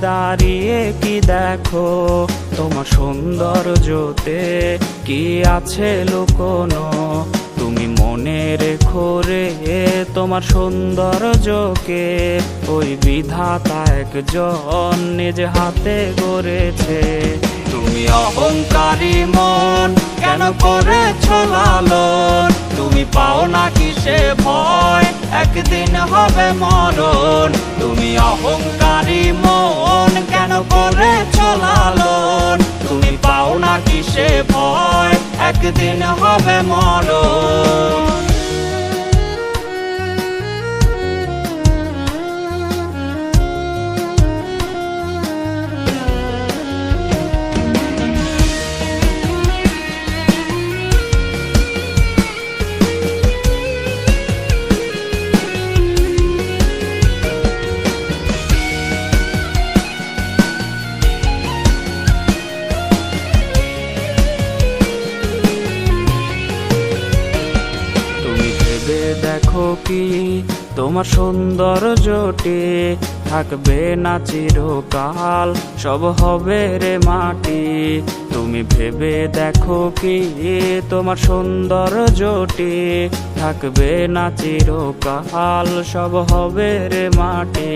দাঁড়িয়ে কি দেখো? তোমার সৌন্দর্যতে কি আছে লুকোনো? তুমি মনে রেখো রে, তোমার সৌন্দর্যকে। ওই বিধাতা একজন নিজ হাতে গড়েছে। তুমি অহংকারী মন, কেন করেছ লালন? তুমি পাও না কিসে ভয়? একদিন হবে মরণ। তুমি অহংকারী মন, কেন করে চলালন? তুমি পাও না কিসে ভয়, একদিন হবে মরণ। কি তোমার সৌন্দর্যটি থাকবে না চিরকাল। সব হবে রে মাটি। তুমি ভেবে দেখো কি? তোমার সৌন্দর্যটি থাকবে না চিরকাল। সব হবে রে মাটি।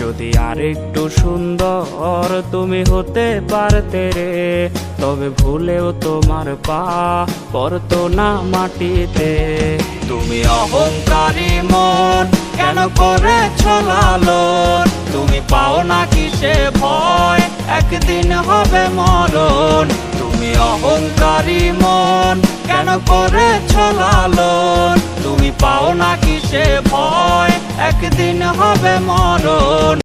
যদি আরেকটু সুন্দর তুমি হতে পারতে রে, তবে ভুলেও তোমার পা পড়তো না মাটিতে। তুমি অহংকারী মন কেন করেছ পাও না কিসে ভয়? একদিন হবে মরণ, তুমি অহংকারী মন, কেন করে লালন? তুমি পাও না কিসে ভয়? একদিন হবে মরণ।